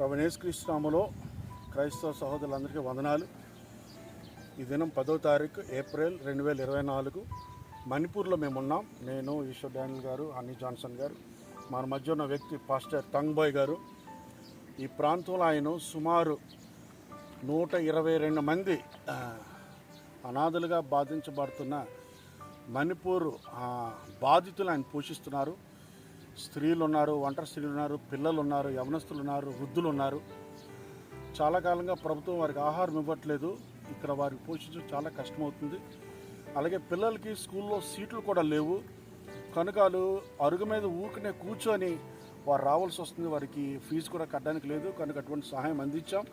ప్రవణేశ్వరిస్నామలో క్రైస్తవ సహోదరులందరికీ వందనాలు. ఈ దినం పదో తారీఖు ఏప్రిల్ రెండు వేల ఇరవై నాలుగు మణిపూర్లో మేము ఉన్నాం నేను ఈశ్వర్ డానిల్ గారు హనీ జాన్సన్ గారు మన మధ్య ఉన్న వ్యక్తి పాస్టర్ తంగ్బాయ్ గారు. ఈ ప్రాంతంలో ఆయన సుమారు నూట ఇరవై రెండు మంది అనాథలుగా బాధించబడుతున్న మణిపూర్ బాధితులు ఆయన పోషిస్తున్నారు. స్త్రీలు ఉన్నారు ఒంటరి స్త్రీలు ఉన్నారు పిల్లలు ఉన్నారు యవనస్తులు ఉన్నారు వృద్ధులు ఉన్నారు చాలా కాలంగా ప్రభుత్వం వారికి ఆహారం ఇవ్వట్లేదు. ఇక్కడ వారికి పోషించడం చాలా కష్టమవుతుంది. అలాగే పిల్లలకి స్కూల్లో సీట్లు కూడా లేవు. కనుకాలు అరుగు మీద ఊరికనే కూర్చొని వారు రావాల్సి వస్తుంది. వారికి ఫీజు కూడా కట్టడానికి లేదు. కనుక అటువంటి సహాయం అందించాం.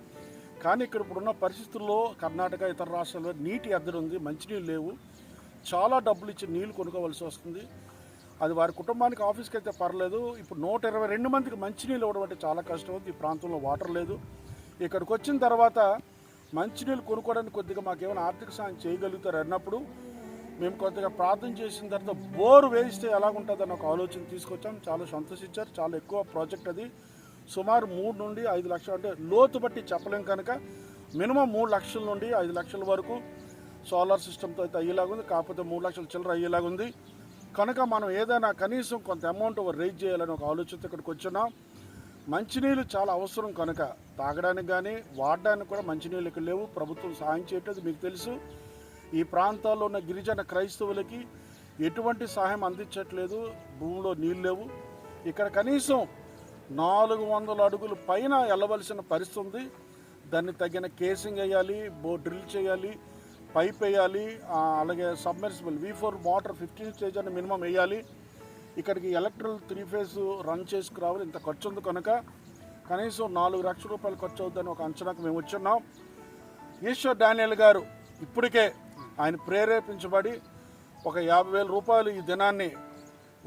కానీ ఇక్కడ ఇప్పుడున్న పరిస్థితుల్లో కర్ణాటక ఇతర రాష్ట్రాల్లో నీటి ఎద్దడి ఉంది మంచినీళ్ళు లేవు. చాలా డబ్బులు ఇచ్చి నీళ్ళు కొనుక్కోవాల్సి వస్తుంది. అది వారి కుటుంబానికి ఆఫీస్కి అయితే పర్లేదు. ఇప్పుడు నూట ఇరవై రెండు మందికి మంచినీళ్ళు ఇవ్వడం అంటే చాలా కష్టం. ఉంది ఈ ప్రాంతంలో వాటర్ లేదు. ఇక్కడికి వచ్చిన తర్వాత మంచినీళ్ళు కొనుక్కోవడానికి కొద్దిగా మాకేమైనా ఆర్థిక సాయం చేయగలుగుతారు అన్నప్పుడు మేము కొద్దిగా ప్రార్థన చేసిన తర్వాత బోరు వేయిస్తే ఎలాగుంటుందని ఒక ఆలోచన తీసుకొచ్చాం. చాలా సంతోషించారు. చాలా ఎక్కువ ప్రాజెక్ట్ అది. సుమారు మూడు నుండి ఐదు లక్షలు అంటే లోతు బట్టి చెప్పలేం కనుక మినిమం మూడు లక్షల నుండి ఐదు లక్షల వరకు సోలార్ సిస్టమ్తో అయితే అయ్యేలాగుంది. కాకపోతే మూడు లక్షల చిల్లర అయ్యేలాగుంది. కనుక మనం ఏదైనా కనీసం కొంత అమౌంట్ రేజ్ చేయాలని ఒక ఆలోచనతో ఇక్కడికి వచ్చినాం మంచినీళ్ళు చాలా అవసరం కనుక. తాగడానికి కానీ వాడడానికి కూడా మంచినీళ్ళు ఇక్కడ లేవు. ప్రభుత్వం సాయం చేయట్లేదు మీకు తెలుసు. ఈ ప్రాంతాల్లో ఉన్న గిరిజన క్రైస్తవులకి ఎటువంటి సహాయం అందించట్లేదు. భూమిలో నీళ్ళు లేవు. ఇక్కడ కనీసం నాలుగు వందల అడుగుల పైన వెళ్ళవలసిన పరిస్థితి ఉంది. దాన్ని తగిన కేసింగ్ వేయాలి బో డ్రిల్ చేయాలి. పైప్ వేయాలి అలాగే submersible V four motor fifteen stage అని మినిమం వేయాలి. ఇక్కడికి ఎలక్ట్రల్ త్రీ ఫేజ్ రన్ చేసుకురావాలి ఇంత ఖర్చు ఉంది కనుక. కనీసం నాలుగు లక్షల రూపాయలు ఖర్చు అవుతుందని ఒక అంచనాకు మేము వచ్చున్నాం. ఈశ్వర్ డానియల్ గారు ఇప్పటికే ఆయన ప్రేరేపించబడి ఒక యాభై వేల రూపాయలు ఈ దినాన్ని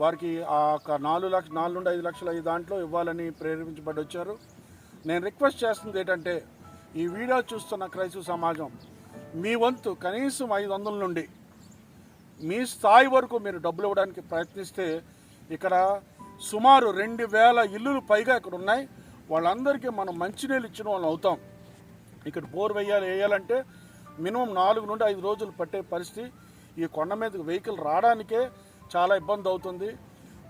వారికి ఆ ఒక నాలుగు లక్ష నాలుగు నుండి ఐదు లక్షల ఈ దాంట్లో ఇవ్వాలని ప్రేరేపించబడి వచ్చారు. నేను రిక్వెస్ట్ చేస్తుంది ఏంటంటే ఈ వీడియో చూస్తున్న క్రైస్తవ సమాజం మీ వంతు కనీసం ఐదు వందల నుండి మీ స్థాయి వరకు మీరు డబ్బులు ఇవ్వడానికి ప్రయత్నిస్తే ఇక్కడ సుమారు రెండు వేల ఇల్లులు పైగా ఇక్కడ ఉన్నాయి. వాళ్ళందరికీ మనం మంచినీళ్ళు ఇచ్చిన వాళ్ళు అవుతాం. ఇక్కడ బోర్ వేయాలి వేయాలంటే మినిమం నాలుగు నుండి ఐదు రోజులు పట్టే పరిస్థితి. ఈ కొండ మీదకి వెహికల్ రావడానికే చాలా ఇబ్బంది అవుతుంది.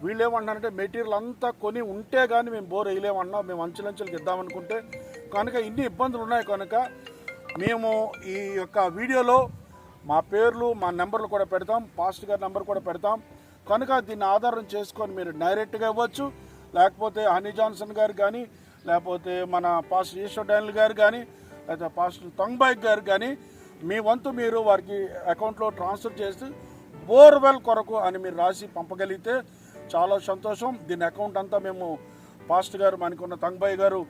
వీళ్ళు ఏమంటారంటే మెటీరియల్ అంతా కొని ఉంటే కానీ మేము బోర్ వేయలేమన్నా. మేము అంచెలంచెలకు ఇద్దామనుకుంటే కనుక ఇన్ని ఇబ్బందులు ఉన్నాయి కనుక మేము ఈ యొక్క వీడియోలో మా పేర్లు మా నెంబర్లు కూడా పెడతాం పాస్ట్ గారి నెంబర్ కూడా పెడతాం. కనుక దీన్ని ఆధారం చేసుకొని మీరు డైరెక్ట్గా ఇవ్వచ్చు. లేకపోతే హనీ జాన్సన్ గారు కానీ లేకపోతే మన పాస్ట్ ఈశ్వర్ డానిల్ గారు కానీ లేకపోతే పాస్టర్ తంగ్బాయ్ గారు కానీ మీ వంతు మీరు వారికి అకౌంట్లో ట్రాన్స్ఫర్ చేసి బోర్వెల్ కొరకు అని మీరు రాసి పంపగలిగితే చాలా సంతోషం. దీని అకౌంట్ అంతా మేము పాస్ట్ గారు మనకున్న తంగ్బాయ్ గారు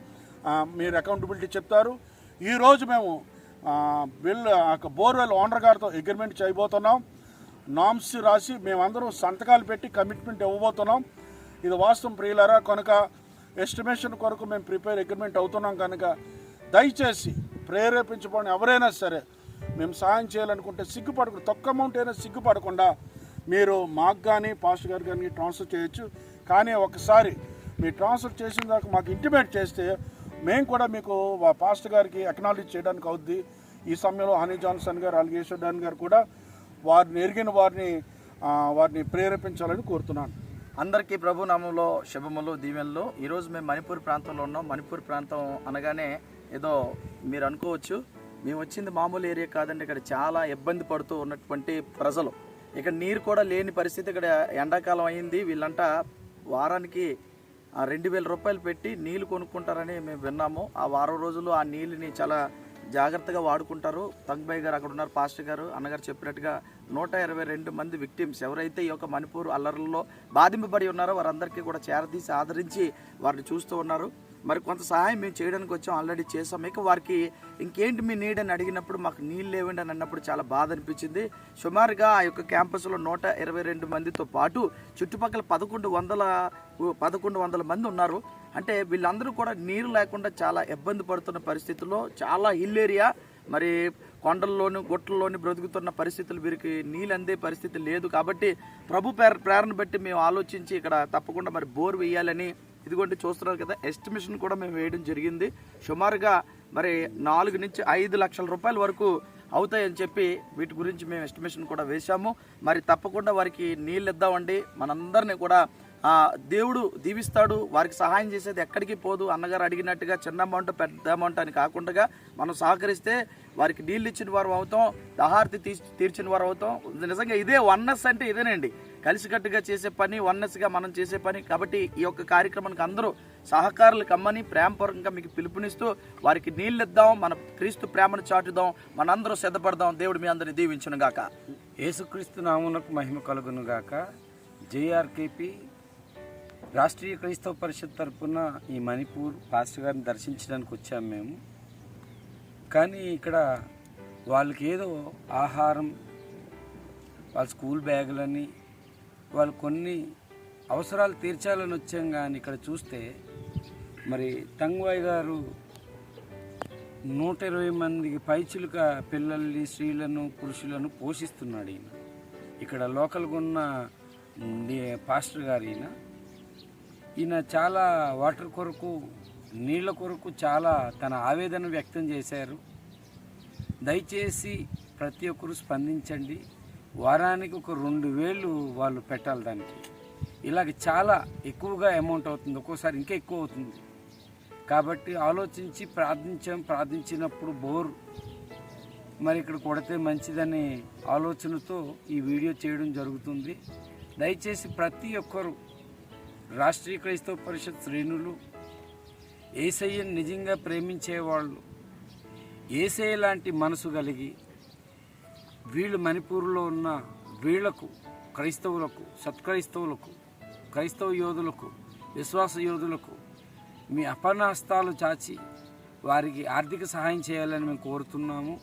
మీరు అకౌంటబిలిటీ చెప్తారు. ఈరోజు మేము బిల్ బోర్వెల్ ఓనర్ గారితో అగ్రిమెంట్ చేయబోతున్నాం. నామ్స్ రాసి మేమందరం సంతకాలు పెట్టి కమిట్మెంట్ ఇవ్వబోతున్నాం. ఇది వాస్తవం ప్రియులరా కనుక ఎస్టిమేషన్ కొరకు మేము ప్రిపేర్ అగ్రిమెంట్ అవుతున్నాం కనుక దయచేసి ప్రేరేపించబడిన ఎవరైనా సరే మేము సాయం చేయాలనుకుంటే సిగ్గుపడకుండా తక్కువ అమౌంట్ అయినా సిగ్గుపడకుండా మీరు మాకు కానీ పాస్టర్ గారు కానీ ట్రాన్స్ఫర్ చేయొచ్చు. కానీ ఒకసారి మీరు ట్రాన్స్ఫర్ చేసిన దాకా మాకు ఇంటిమేట్ చేస్తే మేము కూడా మీకు వా- పాస్ట్ గారికి అక్నాలెడ్జ్ చేయడానికి అవుద్ది. ఈ సమయంలో హనీ జాన్సన్ గారు అలిగేశ్వర్ డాన్ గారు కూడా వారిని ఎరిగిన వారిని వారిని ప్రేరేపించాలని కోరుతున్నాను. అందరికీ ప్రభు నామంలో శుభములు దీవెనలు. ఈరోజు మేము మణిపూర్ ప్రాంతంలో ఉన్నాం. మణిపూర్ ప్రాంతం అనగానే ఏదో మీరు అనుకోవచ్చు మేము వచ్చింది మామూలు ఏరియా కాదండి. ఇక్కడ చాలా ఇబ్బంది పడుతూ ఉన్నటువంటి ప్రజలు. ఇక్కడ నీరు కూడా లేని పరిస్థితి. ఇక్కడ ఎండాకాలం అయింది. వీళ్ళంట వారానికి రెండు వేల రూపాయలు పెట్టి నీళ్ళు కొనుక్కుంటారని మేము విన్నాము. ఆ వారం రోజులు ఆ నీళ్ళని చాలా జాగ్రత్తగా వాడుకుంటారు. తంగ్బాయ్ గారు అక్కడ ఉన్నారు పాస్టర్ గారు అన్నగారు చెప్పినట్టుగా నూట ఇరవై రెండు మంది విక్టిమ్స్ ఎవరైతే ఈ యొక్క మణిపూర్ అల్లర్లలో బాధింపబడి ఉన్నారో వారందరికీ కూడా చేరదీసి ఆదరించి వారిని చూస్తూ ఉన్నారు. మరి కొంత సహాయం మేము చేయడానికి వచ్చాం ఆల్రెడీ చేసాం ఇక వారికి ఇంకేంటి మీ నీడ్ అని అడిగినప్పుడు మాకు నీళ్ళు లేవండి అని అన్నప్పుడు చాలా బాధ అనిపించింది. సుమారుగా ఆ యొక్క క్యాంపస్లో నూట ఇరవై రెండు మందితో పాటు చుట్టుపక్కల పదకొండు వందల పదకొండు వందల మంది ఉన్నారు. అంటే వీళ్ళందరూ కూడా నీరు లేకుండా చాలా ఇబ్బంది పడుతున్న పరిస్థితుల్లో చాలా హిల్ ఏరియా మరి కొండల్లోని గుట్టల్లోని బ్రతుకుతున్న పరిస్థితులు వీరికి నీళ్ళు అందే పరిస్థితి లేదు. కాబట్టి ప్రభు ప్రేర ప్రేరణ బట్టి మేము ఆలోచించి ఇక్కడ తప్పకుండా మరి బోర్ వేయాలని ఇదిగోండి చూస్తున్నారు కదా ఎస్టిమేషన్ కూడా మేము వేయడం జరిగింది. సుమారుగా మరి నాలుగు నుంచి ఐదు లక్షల రూపాయల వరకు అవుతాయని చెప్పి వీటి గురించి మేము ఎస్టిమేషన్ కూడా వేశాము. మరి తప్పకుండా వారికి నీళ్ళు ఇద్దామండి. మనందరినీ కూడా దేవుడు దీవిస్తాడు వారికి సహాయం చేసేది ఎక్కడికి పోదు అన్నగారు అడిగినట్టుగా చిన్న అమౌంట్ పెద్ద అమౌంట్ అని కాకుండా మనం సహకరిస్తే వారికి నీళ్ళు ఇచ్చిన వారు అవుతాం దహార్తి తీర్చిన వారు అవుతాం. నిజంగా ఇదే వన్నెస్ అంటే ఇదేనండి. కలిసికట్టుగా చేసే పని వన్నెస్గా మనం చేసే పని. కాబట్టి ఈ యొక్క కార్యక్రమానికి అందరూ సహకారులు కమ్మని ప్రేమపూర్వకంగా మీకు పిలుపునిస్తూ వారికి నీళ్ళు ఇద్దాం మన క్రీస్తు ప్రేమను చాటుదాం మనందరూ సిద్ధపడదాం. దేవుడు మీ అందరిని దీవించును గాక. యేసుక్రీస్తు నామునకు మహిమ కలుగును గాక. జేఆర్కేపి రాష్ట్రీయ క్రైస్తవ పరిషత్ తరఫున ఈ మణిపూర్ పాస్టర్ గారిని దర్శించడానికి వచ్చాము మేము. కానీ ఇక్కడ వాళ్ళకి ఏదో ఆహారం వాళ్ళ స్కూల్ బ్యాగులని వాళ్ళు కొన్ని అవసరాలు తీర్చాలని వచ్చాం కానీ ఇక్కడ చూస్తే మరి తంగ్వాయ్ గారు నూట ఇరవై మందికి పైచులుక పిల్లల్ని స్త్రీలను పురుషులను పోషిస్తున్నాడు ఈయన. ఇక్కడ లోకల్గా ఉన్న పాస్టర్ గారు ఈయన. ఈయన చాలా వాటర్ కొరకు నీళ్ళ కొరకు చాలా తన ఆవేదన వ్యక్తం చేశారు. దయచేసి ప్రతి ఒక్కరు స్పందించండి. వారానికి ఒక రెండు వేలు వాళ్ళు పెట్టాలి దానికి. ఇలాగ చాలా ఎక్కువగా అమౌంట్ అవుతుంది. ఒక్కోసారి ఇంకా ఎక్కువ అవుతుంది. కాబట్టి ఆలోచించి ప్రార్థించాం. ప్రార్థించినప్పుడు బోర్ మరి ఇక్కడ కొడితే మంచిదనే ఆలోచనతో ఈ వీడియో చేయడం జరుగుతుంది. దయచేసి ప్రతి ఒక్కరు రాష్ట్రీయ క్రైస్తవ పరిషత్ శ్రేణులు ఏసయ్యని నిజంగా ప్రేమించేవాళ్ళు ఏసయ్య లాంటి మనసు కలిగి వీళ్ళు మణిపూర్లో ఉన్న వీళ్ళకు క్రైస్తవులకు సత్క్రైస్తవులకు క్రైస్తవ యోధులకు విశ్వాస యోధులకు మీ అపనహస్తాలు చాచి వారికి ఆర్థిక సహాయం చేయాలని మేము కోరుతున్నాము.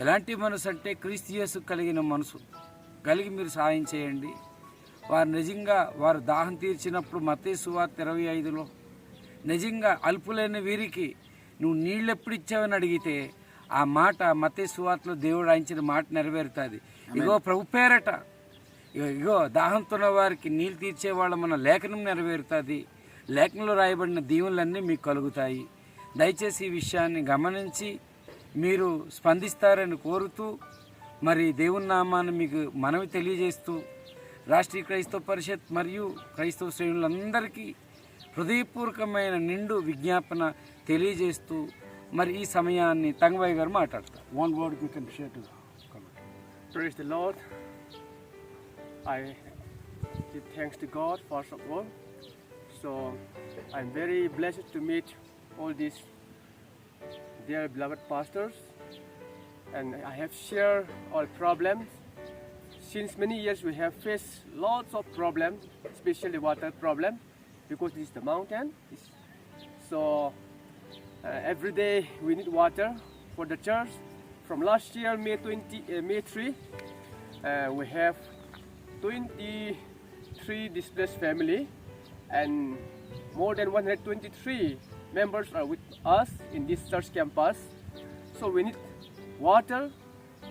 ఎలాంటి మనసు అంటే క్రీస్తు కలిగిన మనసు. కలిగి మీరు సహాయం చేయండి. వారు నిజంగా వారు దాహం తీర్చినప్పుడు మతే సువార్ ఇరవై ఐదులో నిజంగా అల్పులైన వీరికి నువ్వు నీళ్ళు ఎప్పుడు ఇచ్చావని అడిగితే ఆ మాట మతే సువార్తలో దేవుడు ఆయించిన మాట నెరవేరుతుంది. ఇగో ప్రభు పేరట. ఇగో ఇగో దాహంతో ఉన్న వారికి నీళ్ళు తీర్చే వాళ్ళ మన లేఖనం నెరవేరుతుంది. లేఖనంలో రాయబడిన దీవులన్నీ మీకు కలుగుతాయి. దయచేసి ఈ విషయాన్ని గమనించి మీరు స్పందిస్తారని కోరుతూ మరి దేవుని నామాన్ని మీకు మనవి తెలియజేస్తూ రాష్ట్రీయ క్రైస్తవ పరిషత్ మరియు క్రైస్తవ శ్రేణులందరికీ హృదయపూర్వకమైన నిండు విజ్ఞాపన తెలియజేస్తూ మరి ఈ సమయాన్ని తంగబాయి గారు మాట్లాడతారు One word you can share to the committee. Praise the Lord. I give thanks to God first of all. So I'm very blessed to meet all these dear beloved pastors, and I have shared all problems. Since many years we have faced lots of problems, especially water problem, because this is the mountain. It's- So uh, every day we need water for the church. From last year, May 20, uh, May 3, uh, we have 23 displaced family and more than 123 members are with us in this church campus. So we need water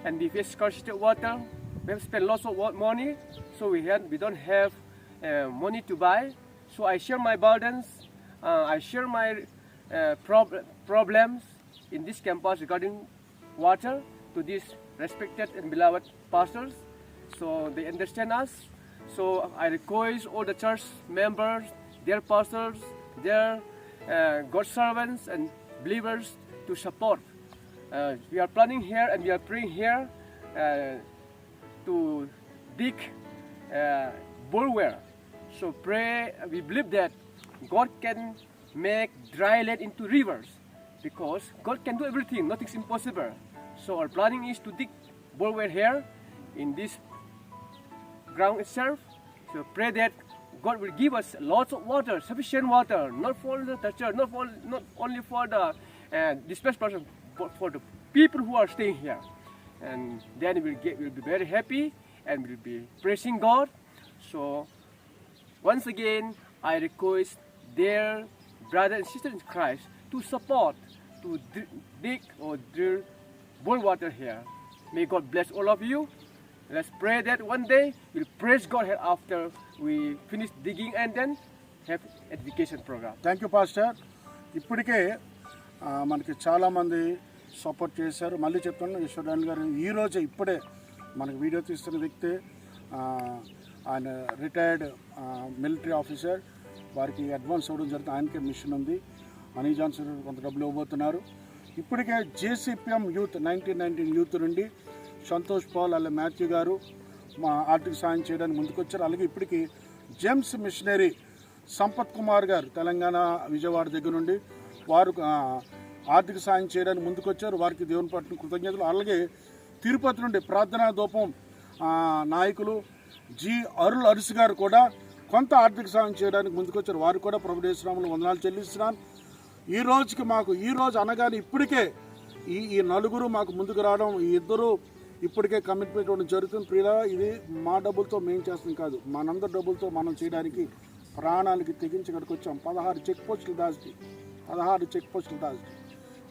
and we face scarcity water. We have spent lots of money, so we had we don't have uh, money to buy. So I share my burdens. Uh, I share my prob- problems in this campus regarding water to these respected and beloved pastors. So they understand us. So I request all the church members, their pastors, their uh, God servants and believers to support. Uh, we are planning here and we are praying here uh, to dig uh, bulwark. So pray. We believe that God can make dry land into rivers because God can do everything. Nothing's impossible. So our planning is to dig borewell here in this ground itself. So pray that God will give us lots of water, sufficient water, not for the church, not for not only for the uh, displaced person, but for the people who are staying here. And then we'll get we'll be very happy and we'll be praising God. So once again, I request their brothers and sisters in Christ to support, to dr- dig or drill boil water here. May God bless all of you. Let's pray that one day we'll praise God here after we finish digging and then have education program. Thank you pastor ఇప్పటికే ఆ, మనకి చాలామంది support చేశారు మళ్ళీ చెప్తాను ఈశ్వరాన్ గారు ఈ రోజే ఇప్పుడే మనకి వీడియో తీస్తున్న వ్యక్తి ఆ, ఆయన రిటైర్డ్ మిలిటరీ ఆఫీసర్ వారికి అడ్వాన్స్ ఇవ్వడం జరుగుతుంది. ఆయనకే మిషన్ ఉంది. హనీ జాన్సన్ కొంత డబ్బులు ఇవ్వబోతున్నారు. ఇప్పటికే JCPM youth nineteen nineteen youth నుండి సంతోష్ పాల్ అలా మాథ్యూ గారు మా ఆర్థిక సాయం చేయడానికి ముందుకొచ్చారు. అలాగే ఇప్పటికీ జేమ్స్ మిషనరీ సంపత్ కుమార్ గారు తెలంగాణ విజయవాడ దగ్గర నుండి వారు ఆర్థిక సాయం చేయడానికి ముందుకొచ్చారు. వారికి దేవుని పట్ల కృతజ్ఞతలు. అలాగే తిరుపతి నుండి ప్రార్థనా దూపం నాయకులు జి అరుల్ అరుసు గారు కూడా కొంత ఆర్థిక సాయం చేయడానికి ముందుకొచ్చారు. వారు కూడా ప్రభుదేశ్రాములు వందనాలు చెల్లిస్తున్నాను. ఈ రోజుకి మాకు ఈ రోజు అనగానే ఇప్పటికే ఈ ఈ నలుగురు మాకు ముందుకు రావడం ఈ ఇద్దరు ఇప్పటికే కమిట్మెంట్ ఇవ్వడం జరుగుతుంది. ప్రియుల ఇది మా డబ్బులతో మేము చేస్తాం కాదు. మనందరి డబ్బులతో మనం చేయడానికి ప్రాణాలకి తెగించి ఇక్కడికి వచ్చాం పదహారు చెక్ పోస్టులు దాచి పదహారు చెక్ పోస్టులు దాచి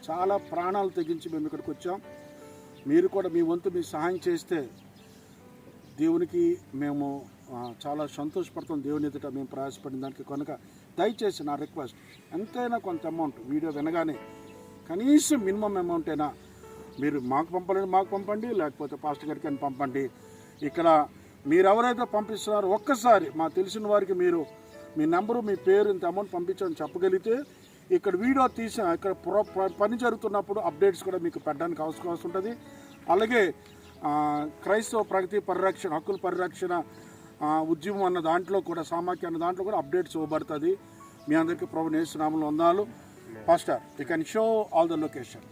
చాలా ప్రాణాలు తెగించి మేము ఇక్కడికి వచ్చాం. మీరు కూడా మీ వంతు మీ సహాయం చేస్తే దేవునికి మేము చాలా సంతోషపడతాం దేవుని ఎదుట మేము ప్రయాసపడిన దానికి. కనుక దయచేసి నా రిక్వెస్ట్ ఎంతైనా కొంత అమౌంట్ వీడియో వినగానే కనీసం మినిమం అమౌంట్ అయినా మీరు మాకు పంపాలని మాకు పంపండి లేకపోతే పాస్టర్ గారికి అని పంపండి. ఇక్కడ మీరు ఎవరైతే పంపిస్తున్నారో ఒక్కసారి మా తెలిసిన వారికి మీరు మీ నెంబరు మీ పేరు ఇంత అమౌంట్ పంపించని చెప్పగలిగితే ఇక్కడ వీడియో తీసి ఇక్కడ ప్రో ప- పని జరుగుతున్నప్పుడు అప్డేట్స్ కూడా మీకు పెట్టడానికి అవసరం ఉంటుంది అలాగే క్రైస్తవ ప్రగతి పరిరక్షణ హక్కుల పరిరక్షణ ఉద్యమం అన్న దాంట్లో కూడా సామాఖ్య అన్న దాంట్లో కూడా అప్డేట్స్ ఇవ్వబడుతుంది. మీ అందరికీ ప్రభు నేస్తున్నాములు వందాలు pastor you can show all the location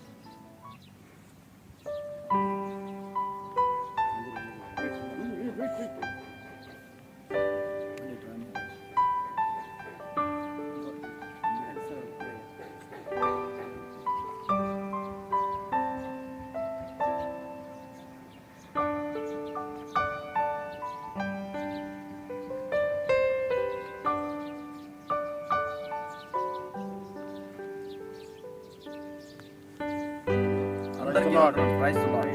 అందరికీ ప్రైజ్